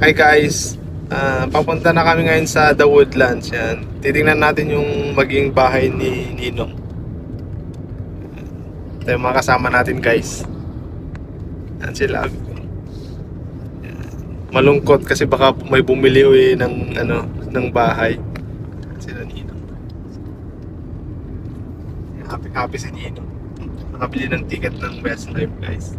Hi guys, Ah, papunta na kami ngayon sa The Woodlands. Yan. Titingnan natin yung maging bahay ni Ninong. Ito yung mga kasama natin guys. Yan sila. Malungkot kasi baka may bumili uwi ng ano ng bahay. Yan sila Ninong. Happy happy si Ninong. Nakabili ng ticket ng Westlife guys.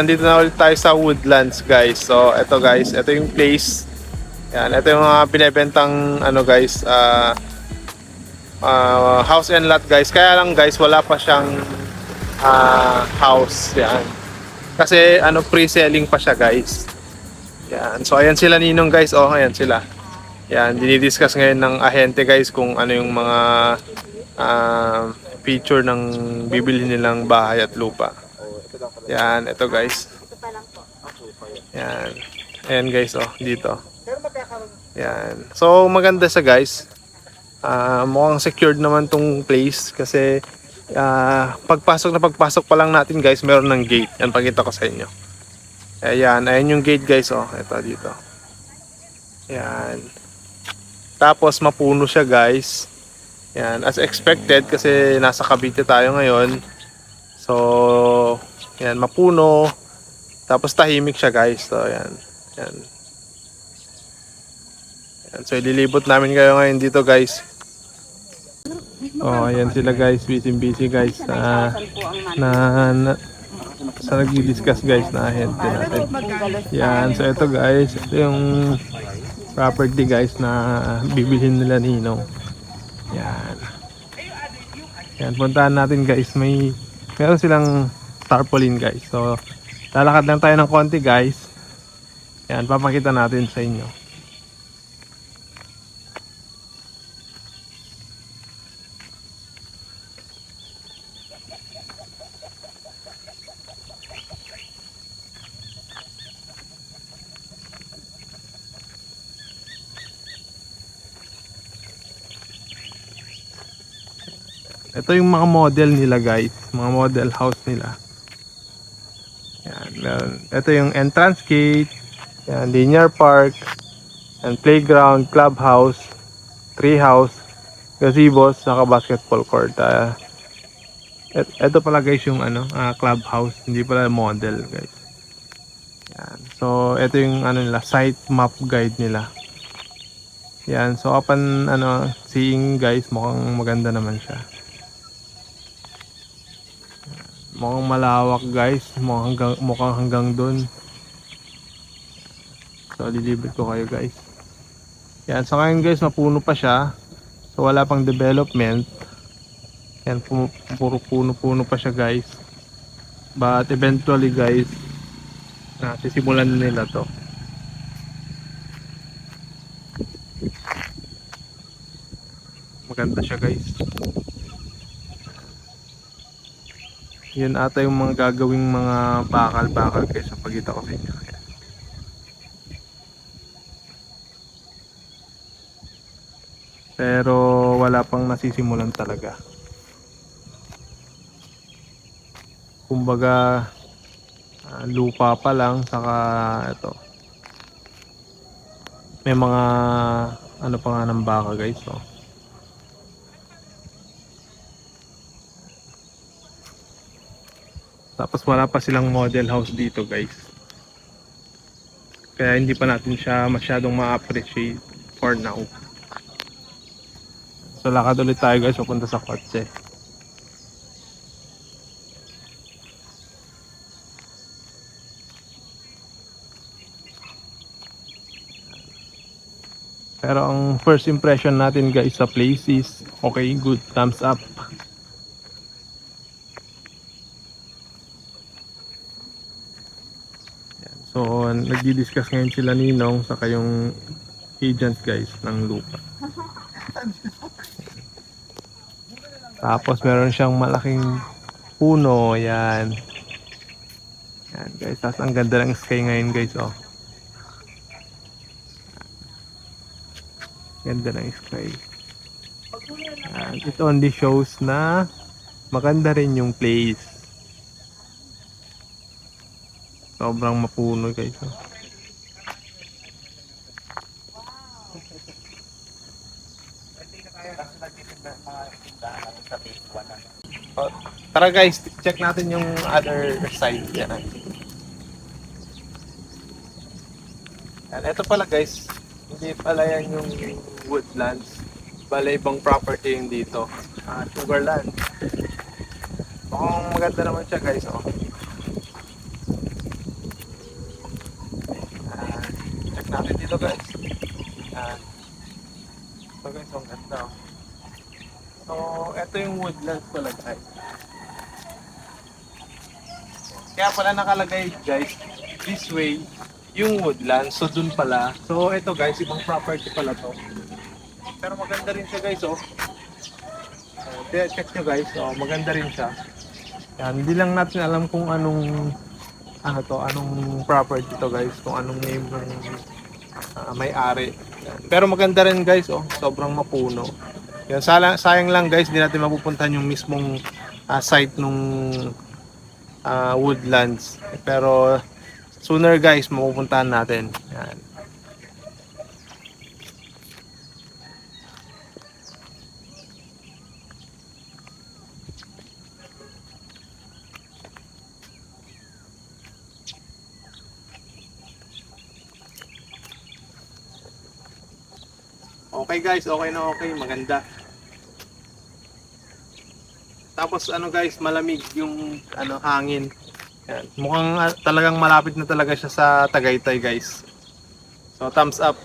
Nandito na ulit tayo sa Woodlands guys. So, ito guys, ito yung place. Yan, ito yung mga binebentang ano guys, ah ah, house and lot guys. Kaya lang guys, wala pa siyang ah, house. Yan. Kasi ano pre-selling pa siya guys. Yan. So ayan sila ninong guys. Oh, ayan sila. Yan, dinidiscuss ngayon ng ahente guys kung ano yung mga ah, feature ng bibili nilang bahay at lupa. Yan, ito guys. Yan. Ayan guys, oh, dito. Yan. So, maganda sa guys. Ah, mukhang secured naman tong place kasi ah, pagpasok na pagpasok pa lang natin guys, meron ng gate. Yan, pakita ko sa inyo. Ayan, ayan yung gate guys, oh. Ito dito. Yan. Tapos, mapuno siya guys. Yan, as expected kasi nasa Cavite tayo ngayon. So, yan, mapuno. Tapos tahimik siya guys. So, yan. Yan. yan. So, ililibot namin kayo ngayon dito guys. Oh, ayan sila guys. Busy busy guys. Na, na, na sa nagdi-discuss guys na ahente natin. Yan. So, ito guys. Ito yung property guys na bibilhin nila Ninong. Yan. Yan. Puntahan natin guys. May meron silang tarpaulin guys. So, lalakad lang tayo ng konti guys. Yan, papakita natin sa inyo. Ito yung mga model nila guys. Mga model house nila. Meron. Ito yung entrance gate. Yan, linear park. And playground, clubhouse, treehouse, gazebos, saka basketball court. Ah, et- ito pala guys yung ano, ah, clubhouse. Hindi pala model guys. Yan. So, ito yung ano nila, site map guide nila. Yan, so upon ano, seeing guys, mukhang maganda naman siya. Mukhang malawak guys, mukhang hanggang, mukhang hanggang dun. So lilibot ko kayo guys. Yan, so ngayon guys, mapuno pa siya. So wala pang development. Yan, pu- puro puno-puno pa siya guys. But eventually guys, na sisimulan nila to. Maganda siya guys. Yun ata yung mga gagawing mga bakal-bakal guys sa pagkita ko sa inyo. Pero wala pang nasisimulan talaga. Kumbaga ah, lupa pa lang saka ito. May mga ano pa nga ng baka guys oh. Tapos wala pa silang model house dito guys. Kaya hindi pa natin siya masyadong ma-appreciate for now. So lakad ulit tayo guys papunta sa kotse. Pero ang first impression natin guys sa place is okay, good, thumbs up. Yan. So, nagdi-discuss ngayon sila Ninong sa kayong agent guys ng lupa. Tapos meron siyang malaking puno, yan. Yan guys, tapos ang ganda ng sky ngayon guys, oh. Ganda ng sky. Yan. It only shows na maganda rin yung place. Sobrang mapuno guys. Oh. Oh, Tara guys, check natin yung other side. Yan. Yan, ito pala guys, hindi pala yan yung woodlands. Bala ibang property yung dito. Ah, sugarland. Mukhang maganda naman siya guys. Oh. Ah, check natin dito guys. Yan. So guys, ang ganda. Oh. So, ito yung woodlands pala guys. Kaya pala nakalagay guys, this way, yung woodlands. So, dun pala. So, ito guys, ibang property pala to. Pero maganda rin siya guys, oh. Uh, check nyo guys, oh, maganda rin siya. Yan, hindi lang natin alam kung anong ano to, anong property to guys, kung anong name ng ah, may-ari. Pero maganda rin guys, oh, sobrang mapuno. Yan, sayang lang guys, hindi natin mapupuntahan yung mismong ah, site nung ah, woodlands. Pero sooner guys, mapupuntahan natin. Yan. Okay guys, okay na okay, maganda. Tapos ano guys, malamig yung ano hangin. Yan. Mukhang ah, talagang malapit na talaga siya sa Tagaytay guys. So thumbs up.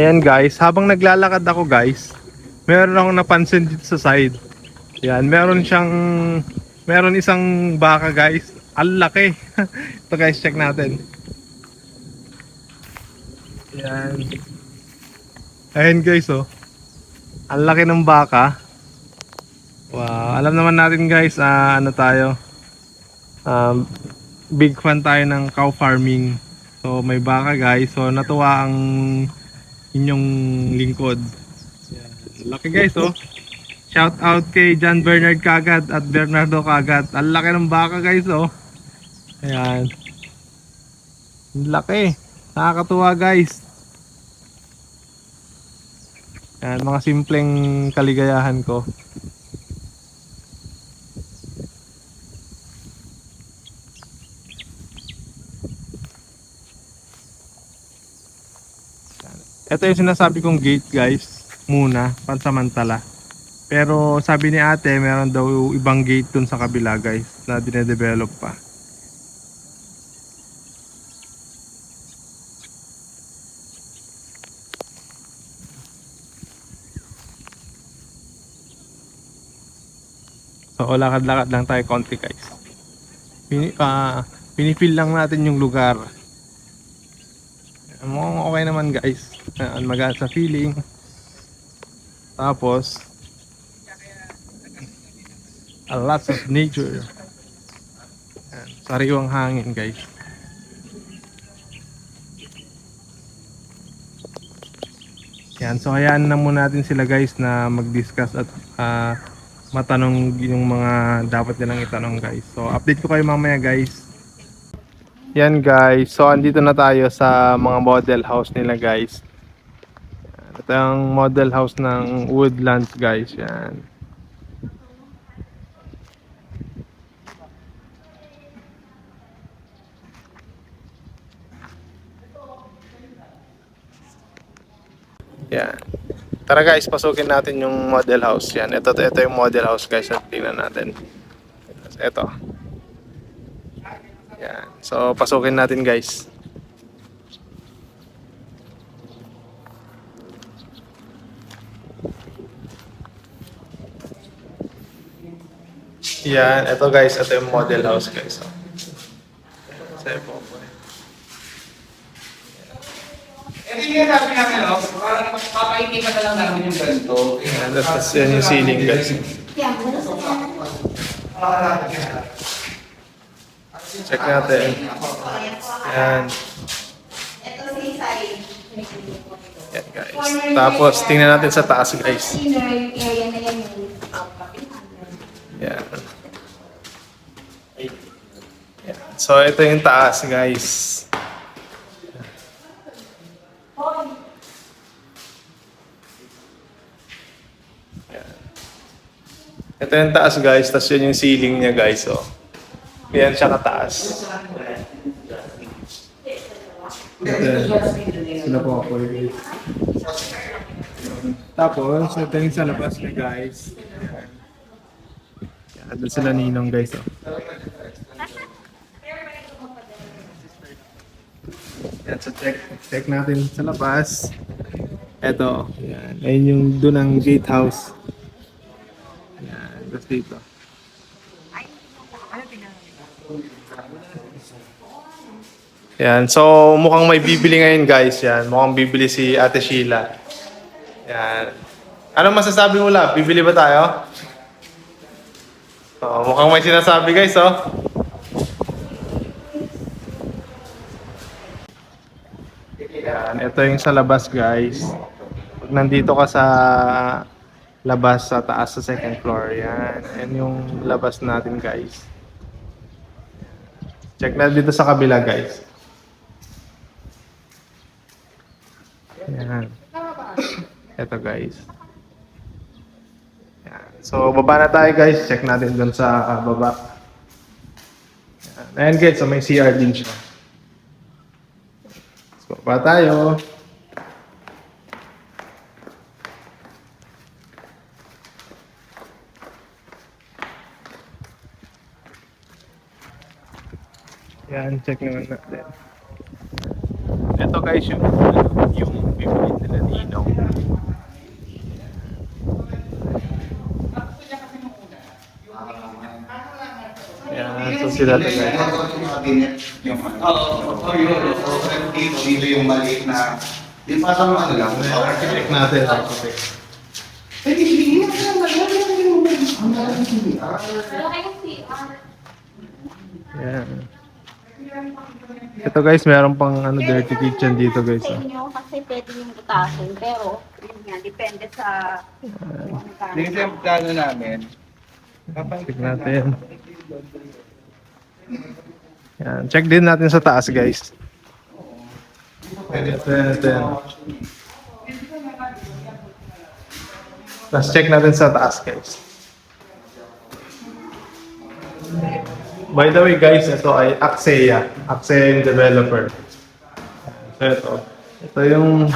Ayan guys, habang naglalakad ako guys, meron akong napansin dito sa side. Yan, meron siyang, meron isang baka guys. Ang laki. Ito guys, check natin. Yan. Ayan guys oh. Ang laki ng baka. Wow, alam naman natin guys, ah, ano tayo. Um, big fan tayo ng cow farming. So may baka guys. So natuwa ang inyong lingkod. Yan. Laki guys oh. Shout out kay John Bernard Kagat at Bernardo Kagat. Ang laki ng baka guys oh. Ayan. Ang laki. Nakakatuwa guys. Ayan, mga simpleng kaligayahan ko. Ito yung sinasabi kong gate guys. Muna, pansamantala. Pero sabi ni ate, meron daw ibang gate dun sa kabila guys na dinedevelop pa. So lakad-lakad lang tayo konti guys. Pini, ah, pinipil lang natin yung lugar. Mukhang okay naman guys. Ayan, magaan sa feeling. Tapos, a lot of nature. Ayan, sariwang hangin guys. Yan, so hayaan na muna natin sila guys na mag-discuss at ah, matanong yung mga dapat nilang itanong guys. So update ko kayo mamaya guys. Yan guys, so andito na tayo sa mga model house nila guys. Ito yung model house ng Woodlands guys. Yan. Yan. Tara guys, pasukin natin yung model house. Yan, ito, ito yung model house guys. At tingnan natin. Ito. Yan. So, pasukin natin guys. Yan, ito guys, ito yung model house guys. Oh. Sa po po. Ito yung sabi namin, no? Parang papainipan na lang namin yung ganito. Yan, tapos yan yung ceiling guys. Check natin. Yan. Ito si Sai. Yan guys. Tapos tingnan natin sa taas guys. Inner, yung area na yan yung Yan. Yan. So ito yung taas guys. Yan. Ito yung taas guys, tapos yun yung ceiling niya guys. Oh. Yan siya kataas. Sila po. Tapos, ito yung sa labas niya guys. Yan. Yan, doon sila ninong guys. Oh. Yan, so check, check natin sa labas. Ito, yan. Ayun yung doon ang gatehouse. Yan, tapos dito. Yan, so mukhang may bibili ngayon guys. Yan, mukhang bibili si Ate Sheila. Yan. Anong masasabi mo la? Bibili ba tayo? Oh, mukhang may sinasabi guys, oh. Yan, ito yung sa labas guys. Pag nandito ka sa labas sa taas sa second floor, yan. Yan yung labas natin guys. Check na dito sa kabila guys. Yan. Ito guys. Yan. So baba na tayo guys. Check natin dun sa ah, baba. Yan. Ayan guys, so may CR din siya. Baba tayo. Yan, check naman natin. Ito guys yung yung bibili nila Ninong. Yan, so sila to guys. Oo, yun. Dito, dito yung maliit na, di parang ano lang, Check natin. architect. Eh, ang hindi. Ah, Yan. Ito guys, meron pang ano dirty kitchen dito guys. Sa Oh. inyo kasi pwede yung butasin. Pero, yun nga, depende sa ano ka. Yung plano namin, Check natin. Yan. Check din natin sa taas guys. Yan. Tapos check natin sa taas guys. By the way guys, ito ay Axea. Axea yung developer. So ito. Ito yung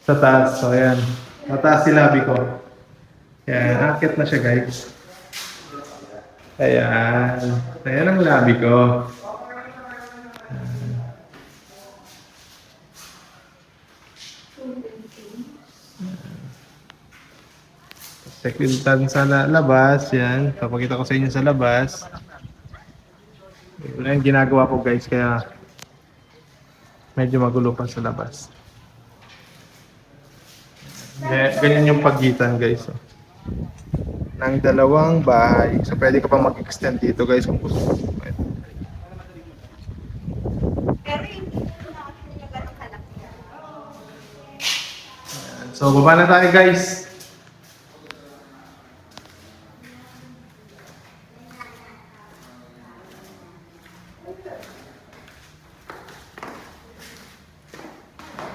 sa taas. So ayan. Sa taas si labi ko. Ayan. Akit na siya guys. Ayan. Ayan ang labi ko. Natin sa la- labas. Yan. Papakita ko sa inyo sa labas. Wala yung ginagawa ko guys. Kaya medyo magulo pa sa labas. Ga- Ganyan yung pagitan guys. Oh. Ng dalawang bahay. So pwede ka pa mag-extend dito guys kung gusto mo. So baba na tayo guys.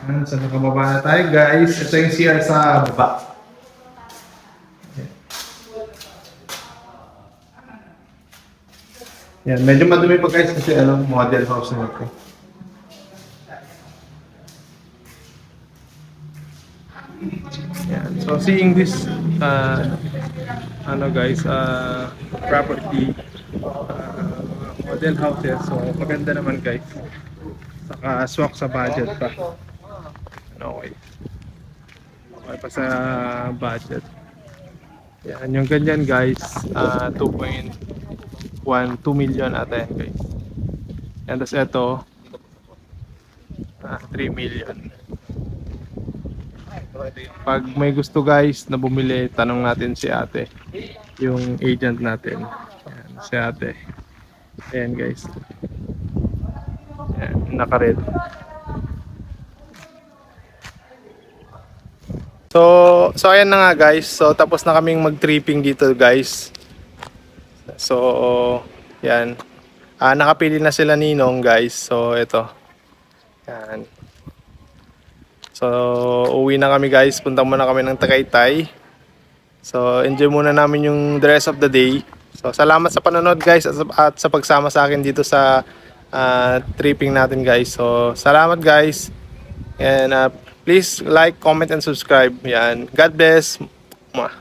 Ayan, So nakababa na tayo guys. Ito yung CR sa baba. Yan, medyo madumi pa guys kasi ano, model house na ito. Yan. So seeing this uh, ano guys, uh, property uh, model houses. So maganda naman guys. Saka swak sa budget pa. Ano, Okay. Okay pa sa budget. Yan, yung ganyan guys, uh, 2.1, 2 million ata yan guys. Yan, tapos ito, ah, 3 million. Pag may gusto guys na bumili, tanong natin si ate. Yung agent natin. Yan, si ate. Ayan guys. Yan, naka-red. So, so ayan na nga guys. So tapos na kaming mag-tripping dito guys. So, yan. Ah, nakapili na sila ninong guys. So, ito. Yan. So, uwi na kami guys. Punta muna kami ng Tagaytay. So, enjoy muna namin yung the rest of the day. So, salamat sa panonood guys at at sa pagsama sa akin dito sa ah, tripping natin guys. So, salamat guys. And uh, please like, comment, and subscribe. Yan. God bless. Mwah.